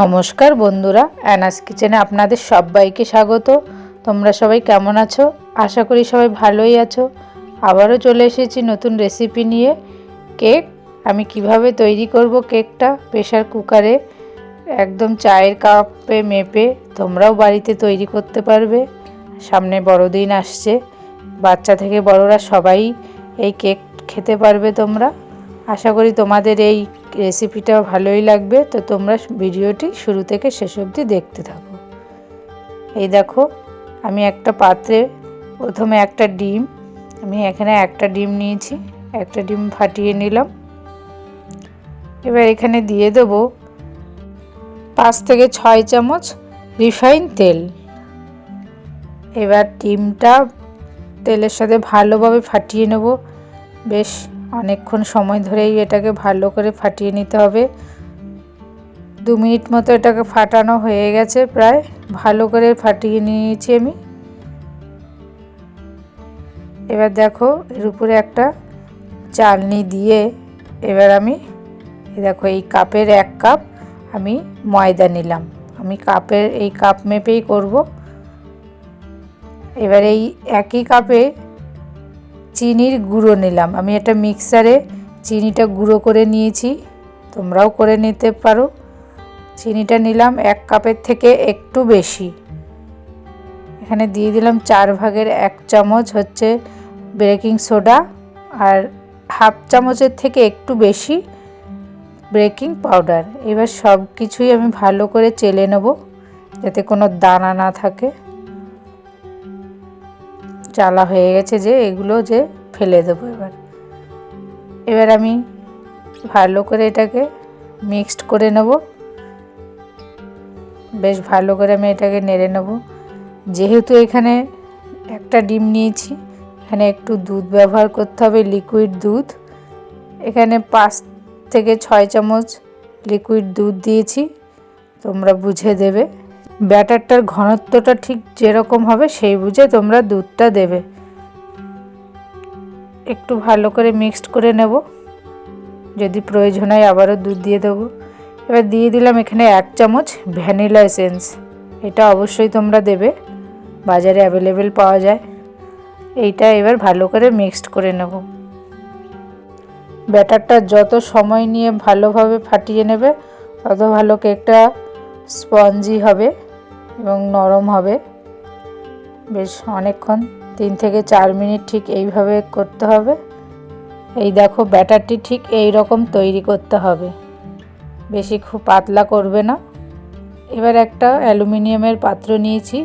নমস্কার বন্ধুরা, অ্যানাস কিচেনে আপনাদের সবাইকে স্বাগত। তোমরা সবাই কেমন আছো? আশা করি সবাই ভালোই আছো। আবারও চলে এসেছি নতুন রেসিপি নিয়ে। কেক, আমি কীভাবে তৈরি করব কেকটা? প্রেশার কুকারে, একদম চায়ের কাপে মেপে তোমরাও বাড়িতে তৈরি করতে পারবে। সামনে বড়দিন আসছে, বাচ্চা থেকে বড়রা সবাই এই কেক খেতে পারবে তোমরা। আশা করি তোমাদের এই রেসিপিটা ভালোই লাগবে, তো তোমরা ভিডিওটি শুরু থেকে শেষ অবধি দেখতে থাকো। এই দেখো, আমি একটা পাত্রে প্রথমে একটা ডিম, আমি এখানে একটা ডিম নিয়েছি, একটা ডিম ফাটিয়ে নিলাম। এবার এখানে দিয়ে দেব পাঁচ থেকে ছয় চামচ রিফাইন তেল। এবার ডিমটা তেলের সাথে ভালোভাবে ফাটিয়ে নেব। বেশ অনেকক্ষণ সময় ধরেই এটাকে ভালো করে ফাটিয়ে নিতে হবে। দু মিনিট মতো এটাকে ফাটানো হয়ে গেছে প্রায়। ভালো করে ফাটিয়ে নিয়েছি আমি। এবার দেখো, এর উপরে একটা চালনি দিয়ে এবার আমি দেখো, এই কাপের এক কাপ আমি ময়দা নিলাম। আমি কাপের, এই কাপ মেপেই করব। এবার এই একই কাপে চিনির গুঁড়ো নিলাম। আমি একটা মিক্সারে চিনিটা গুঁড়ো করে নিয়েছি। তোমরাও করে নিতে পারো। চিনিটা নিলাম এক কাপের থেকে একটু বেশি। এখানে দিয়ে দিলাম চার ভাগের এক চামচ হচ্ছে বেকিং সোডা আর হাফ চামচের থেকে একটু বেশি বেকিং পাউডার। এবার সব কিছুই আমি ভালো করে চেলে নেব যাতে কোনো দানা না থাকে। চালা হয়ে গেছে যে এগুলো যে ফেলে দেবো এবার। এবার আমি ভালো করে এটাকে মিক্সড করে নেব। বেশ ভালো করে আমি এটাকে নেড়ে নেব। যেহেতু এখানে একটা ডিম নিয়েছি, এখানে একটু দুধ ব্যবহার করতে হবে লিকুইড দুধ। এখানে পাঁচ থেকে ছয় চামচ লিকুইড দুধ দিয়েছি, তোমরা বুঝে দেবে। ব্যাটারটার ঘনত্বটা ঠিক যেরকম হবে সেই বুঝে তোমরা দুধটা দেবে। একটু ভালো করে মিক্সড করে নেব। যদি প্রয়োজন হয় আবারও দুধ দিয়ে দেবো। এবার দিয়ে দিলাম এখানে এক চামচ ভ্যানিলা এসেন্স। এটা অবশ্যই তোমরা দেবে। বাজারে অ্যাভেলেবেল পাওয়া যায়। এইটা এবার ভালো করে মিক্সড করে নেব। ব্যাটারটা যত সময় নিয়ে ভালোভাবে ফাটিয়ে নেবে, তত ভালো কেকটা স্পঞ্জি হবে। এবং নরম হবে। বেশ অনেকক্ষণ, তিন থেকে চার মিনিট ঠিক এইভাবে করতে হবে। এই দেখো, ব্যাটারটি ঠিক এই রকম তৈরি করতে হবে। বেশি খুব পাতলা করবে না। এবার একটা অ্যালুমিনিয়ামের পাত্র নিয়েছি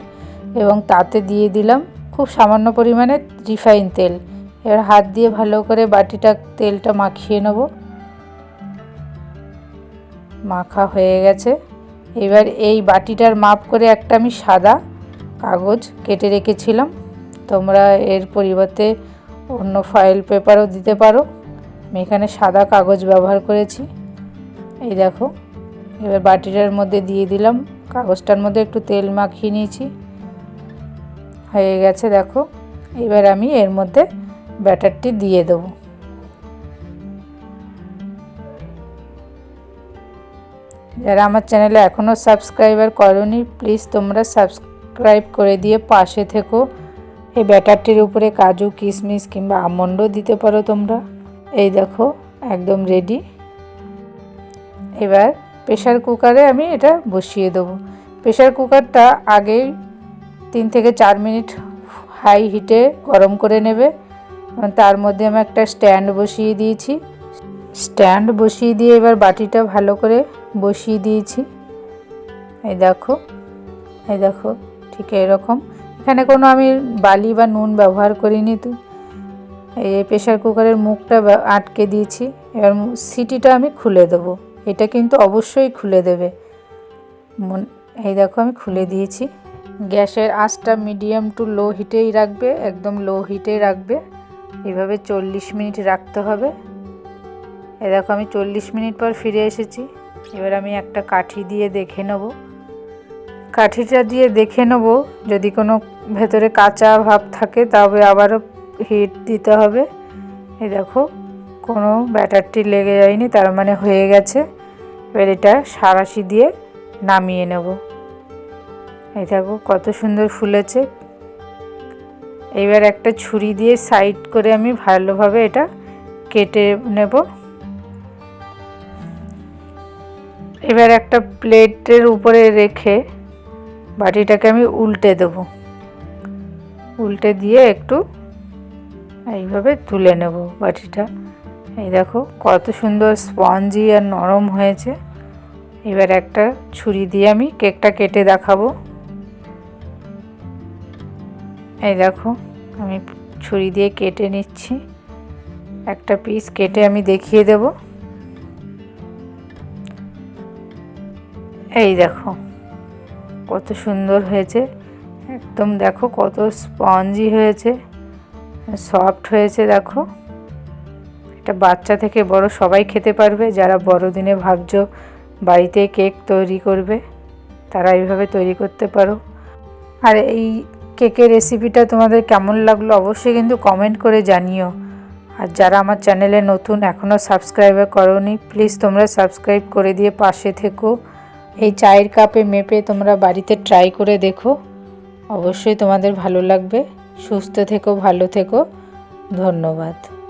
এবং তাতে দিয়ে দিলাম খুব সামান্য পরিমাণে রিফাইন তেল। এবার হাত দিয়ে ভালো করে বাটিটা, তেলটা মাখিয়ে নেব। মাখা হয়ে গেছে। এবার এই বাটিটার মাপ করে একটা আমি সাদা কাগজ কেটে রেখেছিলাম। তোমরা এর পরিবর্তে অন্য ফাইল পেপারও দিতে পারো। আমি এখানে সাদা কাগজ ব্যবহার করেছি। এই দেখো, এবার বাটিটার মধ্যে দিয়ে দিলাম। কাগজটার মধ্যে একটু তেল মাখিয়ে নিয়েছি। হয়ে গেছে, দেখো। এবার আমি এর মধ্যে ব্যাটারটি দিয়ে দেবো। যারা আমার চ্যানেলে এখনও সাবস্ক্রাইবার করনি প্লিজ তোমরা সাবস্ক্রাইব করে দিয়ে পাশে থেকো। এই ব্যাটারটির উপরে কাজু, কিশমিশ কিংবা আমন্ডও দিতে পারো তোমরা। এই দেখো, একদম রেডি এবার প্রেশার কুকারে আমি এটা বসিয়ে দেবো। প্রেশার কুকারটা আগেই তিন থেকে চার মিনিট হাই হিটে গরম করে নেবে। তার মধ্যে আমি একটা স্ট্যান্ড বসিয়ে দিয়েছি। স্ট্যান্ড বসিয়ে দিয়ে এবার বাটিটা ভালো করে বসিয়ে দিয়েছি। এই দেখো এই দেখো, ঠিক এরকম। এখানে কোনো আমি বালি বা নুন ব্যবহার করিনি তো। এই প্রেশার কুকারের মুখটা আটকে দিয়েছি, এবার সিটিটা আমি খুলে দেবো। এটা কিন্তু অবশ্যই খুলে দেবে। এই দেখো, আমি খুলে দিয়েছি। গ্যাসের আঁচটা মিডিয়াম টু লো হিটেই রাখবে, একদম লো হিটেই রাখবে। এইভাবে চল্লিশ মিনিট রাখতে হবে। এ দেখো, আমি চল্লিশ মিনিট পর ফিরে এসেছি। এবার আমি একটা কাঠি দিয়ে দেখে নেব। কাঠিটা দিয়ে দেখে নেব, যদি কোনো ভেতরে কাঁচা ভাব থাকে, তবে আবারও হিট দিতে হবে। এ দেখো, কোনো ব্যাটারটি লেগে যায়নি, তার মানে হয়ে গেছে। এবার এটা সারাশি দিয়ে নামিয়ে নেব। এই দেখো, কত সুন্দর ফুলেছে। এবার একটা ছুরি দিয়ে সাইড করে আমি ভালোভাবে এটা কেটে নেব। এবার একটা প্লেটের উপরে রেখে বাটিটাকে আমি উল্টে দেব। উল্টে দিয়ে একটু এইভাবে তুলে নেব বাটিটা। এই দেখো, কত সুন্দর স্পঞ্জি আর নরম হয়েছে। এবার একটা ছুরি দিয়ে আমি কেকটা কেটে দেখাবো। এই দেখো, আমি ছুরি দিয়ে কেটে নিচ্ছি। একটা পিস কেটে আমি দেখিয়ে দেব। এই দেখো, কত সুন্দর হয়েছে। একদম দেখো কত স্পঞ্জি হয়েছে, সফট হয়েছে দেখো। এটা বাচ্চা থেকে বড় সবাই খেতে পারবে, যারা বড়দিনে ভাবছ বাড়িতে কেক তৈরি করবে, তারা এইভাবে তৈরি করতে পারো। আর এই কেকের রেসিপিটা তোমাদের কেমন লাগল অবশ্যই কিন্তু কমেন্ট করে জানিও। আর যারা আমার চ্যানেলে নতুন এখনও সাবস্ক্রাইবার করনি প্লিজ তোমরা সাবস্ক্রাইব করে দিয়ে পাশে থেকো। এই চায়ের কাপে মেপে তোমরা বাড়িতে ট্রাই করে দেখো। অবশ্যই তোমাদের ভালো লাগবে। সুস্থ থেকো, ভালো থেকো। ধন্যবাদ।